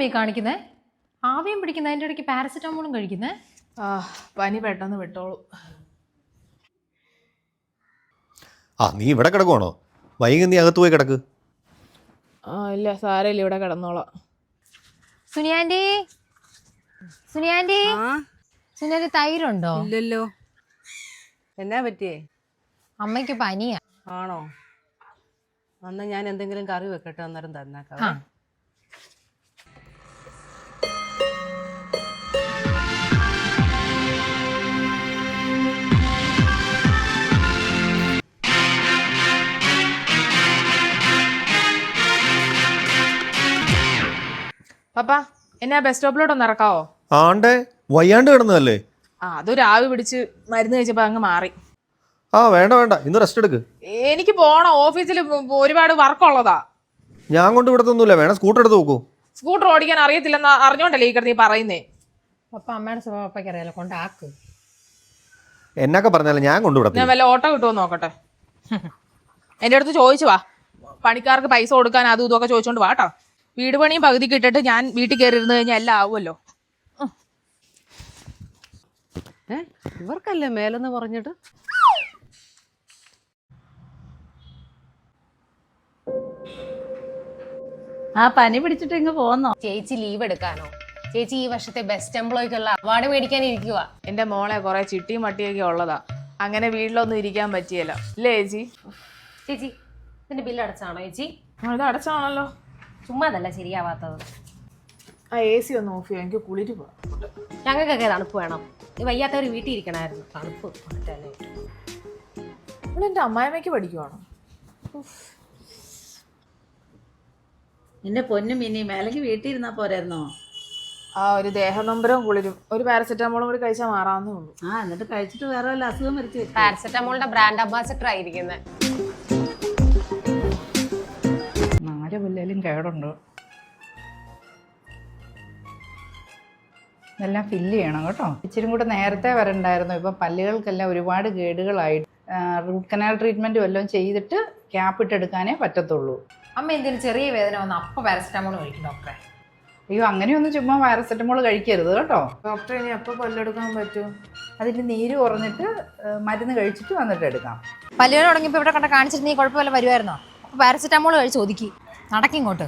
അമ്മേ കാണിക്കുന്നത് ആവിയും പിടിക്കുന്ന? അതിന്റെ ഇടയ്ക്ക് പാരസെറ്റാമോളും കഴിക്കുന്നത് ആ പനി പെട്ടെന്ന് വിട്ടോളൂ. ആ നീ ഇവിടെ കിടക്കുവാണോ? വൈകി നീ അകത്ത് പോയി കിടക്ക്. ആ ഇല്ല സാരമില്ല ഇവിടെ കിടന്നോളാം. സുനിയാന്റെ? സുനിയാന്റെ? സുനിയാന്റെ തൈരുണ്ടോ? ഇല്ലല്ലോ. എന്നാ പറ്റിയേ? അമ്മയ്ക്ക് പനിയാ. ആണോ? അന്ന് ഞാൻ എന്തെങ്കിലും കറി വെക്കട്ടെ അന്നേരം തന്നേക്കാം പപ്പ എന്നെ ബസ് സ്റ്റോപ്പിലോട്ട് ഒന്ന് ഇറക്കാവോ? ആണ്ടേ വയ്യാണ്ട് കിടന്നതല്ലേ? ആ അതൊരു ആവി പിടിച്ച് മരുന്ന് കഴിച്ചപ്പോൾ അങ്ങ് മാറി. ആ വേണ്ട വേണ്ട ഇന്ന് റെസ്റ്റ് എടുക്ക്. എനിക്ക് പോണം ഓഫീസിൽ ഒരുപാട് വർക്കുള്ളതാ ഞാൻ കൊണ്ട് വിടത്തൊന്നുമില്ല വേണം സ്കൂട്ടർ എടുത്ത് നോക്കൂ. സ്കൂട്ടർ ഓടിക്കാൻ അറിയത്തില്ലെന്ന് അറിഞ്ഞോണ്ടല്ലേ ഈ കിടന്ന് ഈ പറയുന്നേ. പപ്പ അമ്മയുടെ സ്വഭാവം പപ്പയ്ക്ക് അറിയാലോ കൊണ്ടാക്ക്. എന്നൊക്കെ പറഞ്ഞാലും ഞാൻ കൊണ്ട് ഞാൻ വിടത്തില്ല വല്ല ഓട്ടോ കിട്ടുമോ നോക്കട്ടെ. എന്റെ അടുത്ത് ചോദിച്ചു വാ. പണിക്കാർക്ക് പൈസ കൊടുക്കാൻ അതും ഇതും ഒക്കെ ചോദിച്ചോണ്ട് വാട്ടോ വീട് പണിയും പകുതി കിട്ടിട്ട് ഞാൻ വീട്ടിൽ കയറി ഇരുന്ന് കഴിഞ്ഞാൽ എല്ലാം ആവുമല്ലോ. ഏ ഇവർക്കല്ലേ മേലെന്ന് പറഞ്ഞിട്ട്? ആ പനി പിടിച്ചിട്ട് ഇങ്ങ് പോന്നോ? ചേച്ചി ലീവ് എടുക്കാനോ? ചേച്ചി ഈ വർഷത്തെ ബെസ്റ്റ് എംപ്ലോയിക്കുള്ള അവാർഡ് മേടിക്കാൻ ഇരിക്കുക എന്റെ മോളെ കുറെ ചിട്ടിയും മട്ടിയൊക്കെ ഉള്ളതാ. അങ്ങനെ വീട്ടിലൊന്നും ഇരിക്കാൻ പറ്റിയല്ലോ. ഇല്ലേ ചേച്ചി? ചേച്ചി ഇതിന്റെ ബില്ല് അടച്ചാണോ ചേച്ചി? ഇത് അടച്ചാണല്ലോ. ചുമ്മാ അതല്ല ശരിയാവാത്തത്. ആ എ സി ഒന്ന് ഓഫ് ചെയ്യാം എനിക്ക് കുളിര് പോവാം. ഞങ്ങൾക്കൊക്കെ തണുപ്പ് വേണം. ഈ വയ്യാത്തവർ വീട്ടിൽ ഇരിക്കണമായിരുന്നു തണുപ്പ് ഇവിടെ എന്റെ അമ്മായിമ്മയ്ക്ക് പഠിക്കുവാണോ? നിന്റെ പൊന്നും മിനി മേലേക്ക് വീട്ടിൽ ഇരുന്നാ പോരായിരുന്നോ? ആ ഒരു ദേഹനൊമ്പരവും കുളിരും. ഒരു പാരസെറ്റാമോളും കൂടി കഴിച്ചാൽ മാറാവുന്നേ ഉള്ളൂ. ആ എന്നിട്ട് കഴിച്ചിട്ട് വേറെ വല്ല അസുഖം വരുത്തി. പാരസെറ്റമോളിന്റെ ബ്രാൻഡ് അംബാസിഡർ ആയിരിക്കുന്നത് പുല്ലേലും കേടുണ്ട്? ഇതെല്ലാം ഫില്ല് ചെയ്യണം കേട്ടോ. ഇച്ചിരി കൂടെ നേരത്തെ വരണ്ടായിരുന്നു. ഇപ്പം പല്ലുകൾക്കെല്ലാം ഒരുപാട് കേടുകളായി റൂട്ട് കനാൽ ട്രീറ്റ്മെന്റ് എല്ലാം ചെയ്തിട്ട് ക്യാപ്പ് ഇട്ടെടുക്കാനേ പറ്റത്തുള്ളൂ. അമ്മ എന്തെങ്കിലും ചെറിയ വേദന വന്ന് അപ്പം പാരസെറ്റമോൾ കഴിക്കും ഡോക്ടറെ അയ്യോ അങ്ങനെയൊന്നും ചുമ്മാ പാരസെറ്റമോൾ കഴിക്കരുത് കേട്ടോ. ഡോക്ടർ ഇനി അപ്പം പല്ലെടുക്കാൻ പറ്റും? അതിന്റെ നീര് കുറഞ്ഞിട്ട് മരുന്ന് കഴിച്ചിട്ട് വന്നിട്ട് എടുക്കാം. പല്ലുവേദന തുടങ്ങിയപ്പോൾ ഇവിടെ കണ്ട കാണിച്ചിട്ട് നീ കുഴപ്പമില്ല വരുമായിരുന്നോ അപ്പോൾ പാരസെറ്റമോൾ കഴിച്ച് ഒതുക്കി. നടക്കിങ്ങോട്ട്.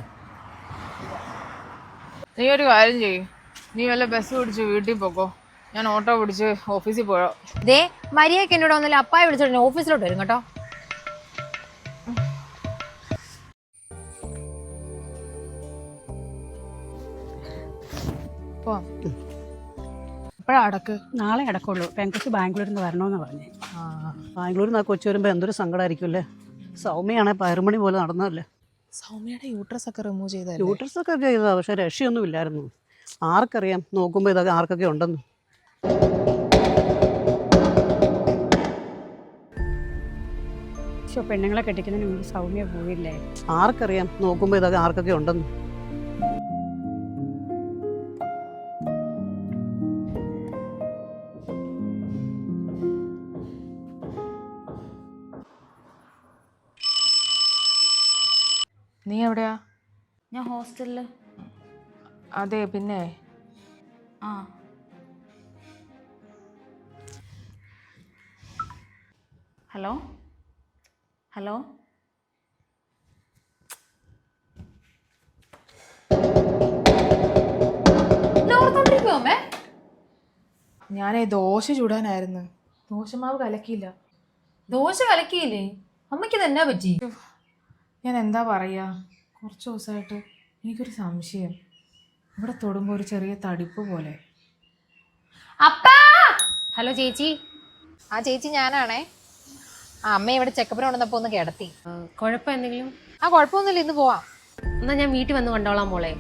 നീ ഒരു കാര്യം ചെയ്യും. നീ വല്ല ബസ് പിടിച്ച് വീട്ടിൽ പോക്കോ. ഞാൻ ഓട്ടോ പിടിച്ച് ഓഫീസിൽ പോയോ. ദേ മരിയൊക്കെ എന്നോട് വന്നില്ല. അപ്പായി വിളിച്ചോണ്ട് ഞാൻ ഓഫീസിലോട്ട് വരും കേട്ടോ. എപ്പോഴാ അടക്ക്. നാളെ അടക്കുള്ളൂ. പെങ്കൊച്ച് ബാംഗ്ലൂരിൽ നിന്ന് വരണമെന്ന് പറഞ്ഞേ. ബാംഗ്ലൂരിൽ നിന്ന് ആ കൊച്ചു വരുമ്പോൾ എന്തൊരു സങ്കടമായിരിക്കും അല്ലേ? സൗമ്യയാണെ പയറുമണി പോലെ നടന്നതല്ലേ? സൗമ്യയുടെ യൂട്രസ് ഒക്കെ റിമൂവ് ചെയ്തല്ലേ യൂട്രസ് ഒക്കെ ചെയ്തതാണ് പക്ഷെ രക്ഷയൊന്നും ഇല്ലായിരുന്നു ആർക്കറിയാം നോക്കുമ്പോൾ ഇതൊക്കെ ആർക്കൊക്കെ ഉണ്ടെന്ന്. പെണ്ണുങ്ങളെ കെട്ടിക്കുന്നതിന് മുമ്പ് സൗമ്യ പോയില്ലേ? ആർക്കറിയാം നോക്കുമ്പോൾ ഇതൊക്കെ ആർക്കൊക്കെ ഉണ്ടെന്ന്. നീ എവിടെയാ? ഞാൻ ഹോസ്റ്റലിൽ. അതെ പിന്നെ? ആ. ഹലോ? ഹലോ? അമ്മേ? ഞാനേ ദോശ ചൂടാനായിരുന്നു. ദോശമാവ് കലക്കിയില്ല. ദോശ കലക്കിയില്ലേ? അമ്മയ്ക്ക് തന്നെ പറ്റി ഞാൻ എന്താ പറയുക കുറച്ച് ദിവസമായിട്ട് എനിക്കൊരു സംശയം. ഇവിടെ തൊടുമ്പോൾ ഒരു ചെറിയ തടിപ്പ് പോലെ. അപ്പാ! ഹലോ ചേച്ചി. ആ ചേച്ചി ഞാനാണേ. ആ അമ്മ ഇവിടെ ചെക്കപ്പിന് കൊണ്ടുവന്നപ്പോ ഒന്ന് കിടത്തി. കുഴപ്പം എന്തെങ്കിലും? ആ കുഴപ്പമൊന്നുമില്ല ഇന്ന് പോവാം. എന്നാ ഞാൻ വീട്ടിൽ വന്ന് കണ്ടോളാം മോളെ.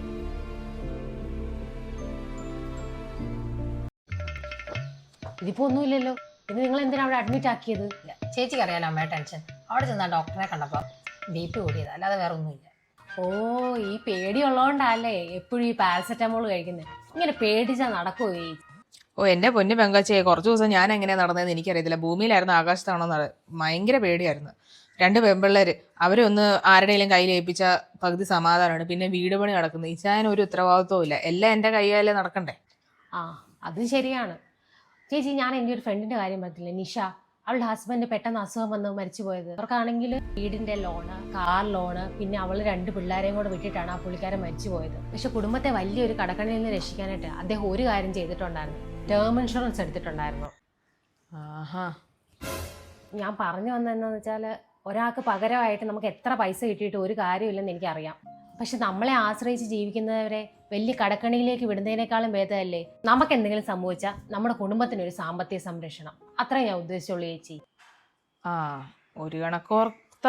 ഇതിപ്പോ ഒന്നുമില്ലല്ലോ. ഇത് നിങ്ങൾ എന്തിനാ അവിടെ അഡ്മിറ്റ് ആക്കിയത്? ചേച്ചിക്ക് അറിയാലോ അമ്മയുടെ ടെൻഷൻ. അവിടെ ചെന്നാ ഡോക്ടറെ കണ്ടപ്പോ. ബി പി കൂടിയത്. അല്ലാതെ വേറെ ഒന്നുമില്ല ഓ ഈ പേടി ഉള്ളതുകൊണ്ടല്ലേ എപ്പോഴും ഈ പാരസെറ്റമോൾ കഴിക്കുന്നത് ഇങ്ങനെ പേടിച്ചാ നടക്കുമോ ഈ? ഓ എന്റെ പൊന്നു പെങ്കച്ചേ കുറച്ച് ദിവസം ഞാൻ എങ്ങനെ നടന്നതെന്ന് എനിക്കറിയത്തില്ല. ഭൂമിയിലായിരുന്നു ആകാശത്താണോ നട ഭയങ്കര പേടിയായിരുന്നു. രണ്ട് പെമ്പിള്ളേര് അവരെ ഒന്ന് ആരുടെയും കയ്യിൽ ഏൽപ്പിച്ച പകുതി സമാധാനമാണ്. പിന്നെ വീട് പണി നടക്കുന്നത് ഇച്ചാൻ ഒരു ഉത്തരവാദിത്വവും ഇല്ല. എല്ലാം എന്റെ കയ്യാലേ നടക്കണ്ടേ? ആ അത് ശരിയാണ്. ചേച്ചി ഞാൻ എന്റെ ഒരു ഫ്രണ്ടിന്റെ കാര്യം പറഞ്ഞില്ലേ നിഷ. അവളുടെ ഹസ്ബൻഡ് പെട്ടെന്ന് അസുഖം വന്ന് മരിച്ചു പോയത്. അവർക്കാണെങ്കിൽ വീടിന്റെ ലോണ് കാർ ലോണ് പിന്നെ അവൾ രണ്ട് പിള്ളേരെയും കൂടെ വിട്ടിട്ടാണ് ആ പുള്ളിക്കാരൻ മരിച്ചു പോയത്. പക്ഷെ കുടുംബത്തെ വലിയൊരു കടക്കണിയിൽ നിന്ന് രക്ഷിക്കാനായിട്ട് അദ്ദേഹം ഒരു കാര്യം ചെയ്തിട്ടുണ്ടായിരുന്നു. ടേം ഇൻഷുറൻസ് എടുത്തിട്ടുണ്ടായിരുന്നു. ആഹാ. ഞാൻ പറഞ്ഞു വന്നതെന്നു വെച്ചാൽ ഒരാൾക്ക് പകരമായിട്ട് നമുക്ക് എത്ര പൈസ കിട്ടിയിട്ട് ഒരു കാര്യമില്ലെന്ന് എനിക്കറിയാം. പക്ഷെ നമ്മളെ ആശ്രയിച്ച് ജീവിക്കുന്നവരെ വലിയ കടക്കണിയിലേക്ക് വിടുന്നതിനേക്കാളും ഭേദമല്ലേ? നമുക്ക് എന്തെങ്കിലും സംഭവിച്ചാൽ നമ്മുടെ കുടുംബത്തിന് ഒരു സാമ്പത്തിക സംരക്ഷണം. അത്ര ഞാൻ ഉദ്ദേശിച്ചുള്ളൂ ചേച്ചി. ആ ഒരു കണക്കോർത്ത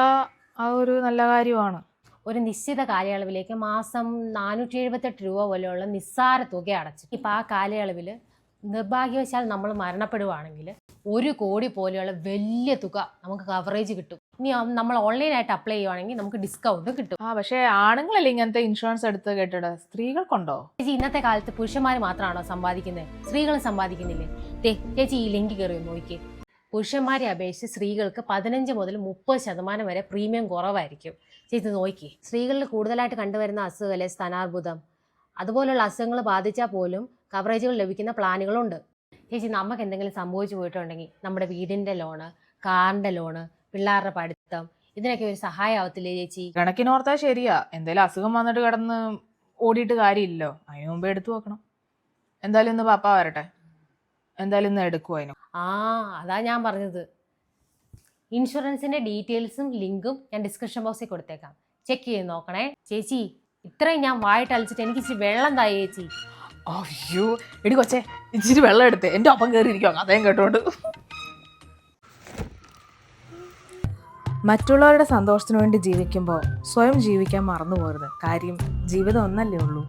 ആ ഒരു നല്ല കാര്യമാണ്. ഒരു നിശ്ചിത കാലയളവിലേക്ക് മാസം നാനൂറ്റി എഴുപത്തെട്ട് രൂപ പോലെയുള്ള നിസ്സാര തുക അടച്ചു. ഇപ്പം ആ കാലയളവിൽ നിർഭാഗ്യവശാൽ നമ്മൾ മരണപ്പെടുവാണെങ്കിൽ ഒരു കോടി പോലെയുള്ള വലിയ തുക നമുക്ക് കവറേജ് കിട്ടും. ഇനി നമ്മൾ ഓൺലൈനായിട്ട് അപ്ലൈ ചെയ്യുവാണെങ്കിൽ നമുക്ക് ഡിസ്കൗണ്ട് കിട്ടും. ആ പക്ഷേ ആണുങ്ങളല്ലേ ഇങ്ങനത്തെ ഇൻഷുറൻസ് എടുത്ത് കേട്ടോ സ്ത്രീകൾക്കുണ്ടോ? ചേച്ചി ഇന്നത്തെ കാലത്ത് പുരുഷന്മാർ മാത്രമാണോ സമ്പാദിക്കുന്നത് സ്ത്രീകൾ സമ്പാദിക്കുന്നില്ലേ? ദേ ചേച്ചി ഈ ലിങ്ക് കയറി നോക്കി പുരുഷന്മാരെ അപേക്ഷിച്ച് സ്ത്രീകൾക്ക് പതിനഞ്ച് മുതൽ മുപ്പത് ശതമാനം വരെ പ്രീമിയം കുറവായിരിക്കും. ചേച്ചി നോക്കി സ്ത്രീകളിൽ കൂടുതലായിട്ട് കണ്ടുവരുന്ന അസുഖമല്ലേ? സ്ഥാനാർബുദം അതുപോലുള്ള അസുഖങ്ങൾ ബാധിച്ചാൽ പോലും കവറേജുകൾ ലഭിക്കുന്ന പ്ലാനുകളുണ്ട്. ചേച്ചി നമുക്ക് എന്തെങ്കിലും സംഭവിച്ചു പോയിട്ടുണ്ടെങ്കിൽ നമ്മുടെ വീടിന്റെ ലോണ് കാറിന്റെ ലോണ് പിള്ളേരുടെ പഠിത്തം ഇതിനൊക്കെ ഒരു സഹായമാവത്തില്ലേ ചേച്ചി? കണക്കിനോർത്താ ശരിയാ. എന്തേലും അസുഖം വന്നിട്ട് കിടന്ന് ഓടിയിട്ട് കാര്യമില്ലല്ലോ. അതിന് മുമ്പേ എടുത്തു വെക്കണം. എന്തായാലും ഇന്ന് പാപ്പ വരട്ടെ. എന്തായാലും ഇന്ന് എടുക്കുവോ അതിന്? ആ അതാ ഞാൻ പറഞ്ഞത്. ഇൻഷുറൻസിന്റെ ഡീറ്റെയിൽസും ലിങ്കും ഞാൻ ഡിസ്ക്രിപ്ഷൻ ബോക്സിൽ കൊടുത്തേക്കാം. ചെക്ക് ചെയ്ത് നോക്കണേ. ചേച്ചി ഇത്രയും ഞാൻ വായിട്ട് അളിച്ചിട്ട് എനിക്ക് ഇച്ചിരി വെള്ളം തായി ചേച്ചി. അയ്യോ എടി കൊച്ചേ ഇച്ചിരി വെള്ളം എടുത്തേ. എന്റെ ഒപ്പം കയറിയിരിക്കുക അതേം കേട്ടോണ്ട്. മറ്റുള്ളവരുടെ സന്തോഷത്തിനു വേണ്ടി ജീവിക്കുമ്പോൾ സ്വയം ജീവിക്കാൻ മറന്നു പോരുത് കാര്യം ജീവിതം ഒന്നല്ലേ ഉള്ളൂ.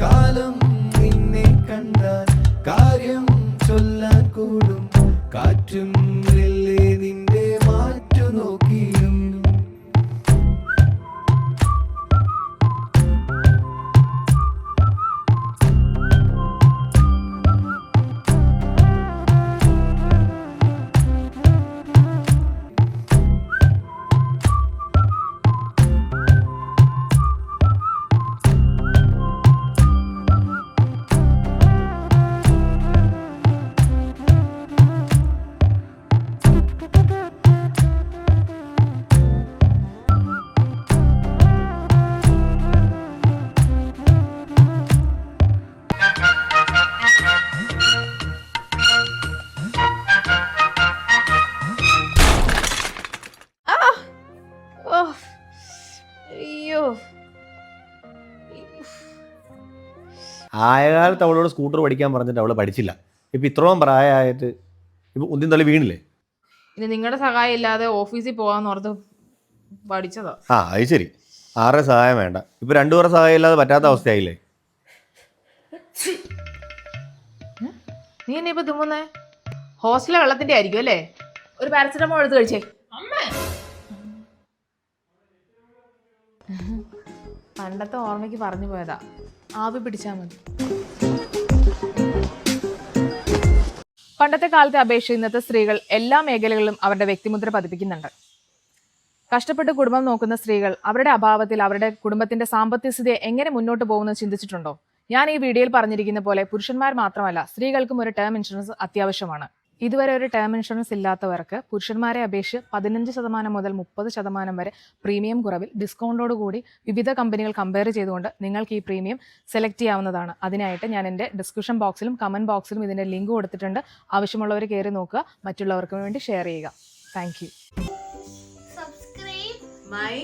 കാലം നിന്നെ കണ്ടാൽ കാര്യം ചൊല്ലാൻ കൂടും. കാറ്റും നിന്റെ മാറ്റു നോക്കിയും ആയ കാലത്ത് അവളോട് സ്കൂട്ടർ പഠിക്കാൻ പറഞ്ഞിട്ട് അവൾ പഠിച്ചില്ല. ഇപ്പം ഇത്രയും പ്രായമായിട്ട് ഇപ്പൊ ഉന്തിൻ തള്ളി വീണില്ലേ? ഇനി നിങ്ങളുടെ സഹായം ഇല്ലാതെ ഓഫീസിൽ പോകാന്ന് ഓർത്ത് പഠിച്ചതാ. ആ അത് ശരി. ആരുടെ സഹായം വേണ്ട. ഇപ്പൊ രണ്ടു പേരുടെ സഹായം ഇല്ലാതെ പറ്റാത്ത അവസ്ഥയായില്ലേ? നീ എന്നെ ഇപ്പൊ തുമ്മുന്നേ ഹോസ്റ്റലിലെ വെള്ളത്തിന്റെ ആയിരിക്കും അല്ലേ? ഒരു പാരസെറ്റമോൾ എടുത്ത് കഴിച്ചേ. പണ്ടത്തെ ഓർമ്മയ്ക്ക് പറഞ്ഞു പോയതാ. ആവി പിടിച്ചാൽ മതി. പണ്ടത്തെ കാലത്തെ അപേക്ഷിച്ച് ഇന്നത്തെ സ്ത്രീകൾ എല്ലാ മേഖലകളിലും അവരുടെ വ്യക്തിമുദ്ര പതിപ്പിക്കുന്നുണ്ട്. കഷ്ടപ്പെട്ട് കുടുംബം നോക്കുന്ന സ്ത്രീകൾ അവരുടെ അഭാവത്തിൽ അവരുടെ കുടുംബത്തിന്റെ സാമ്പത്തിക സ്ഥിതി എങ്ങനെ മുന്നോട്ട് പോകുമെന്ന് ചിന്തിച്ചിട്ടുണ്ടോ? ഞാൻ ഈ വീഡിയോയിൽ പറഞ്ഞിരിക്കുന്ന പോലെ പുരുഷന്മാർ മാത്രമല്ല സ്ത്രീകൾക്കും ഒരു ടേം ഇൻഷുറൻസ് അത്യാവശ്യമാണ്. ഇതുവരെ ഒരു ടേം ഇൻഷുറൻസ് ഇല്ലാത്തവർക്ക് പുരുഷന്മാരെ അപേക്ഷിച്ച് പതിനഞ്ച് ശതമാനം മുതൽ മുപ്പത് ശതമാനം വരെ പ്രീമിയം കുറവിൽ ഡിസ്കൗണ്ടോട് കൂടി വിവിധ കമ്പനികൾ കമ്പയർ ചെയ്തുകൊണ്ട് നിങ്ങൾക്ക് ഈ പ്രീമിയം സെലക്ട് ചെയ്യാവുന്നതാണ്. അതിനായിട്ട് ഞാൻ എന്റെ ഡിസ്ക്രിപ്ഷൻ ബോക്സിലും കമന്റ് ബോക്സിലും ഇതിന്റെ ലിങ്ക് കൊടുത്തിട്ടുണ്ട്. ആവശ്യമുള്ളവർ കയറി നോക്കുക. മറ്റുള്ളവർക്ക് വേണ്ടി ഷെയർ ചെയ്യുക. Thank you subscribe my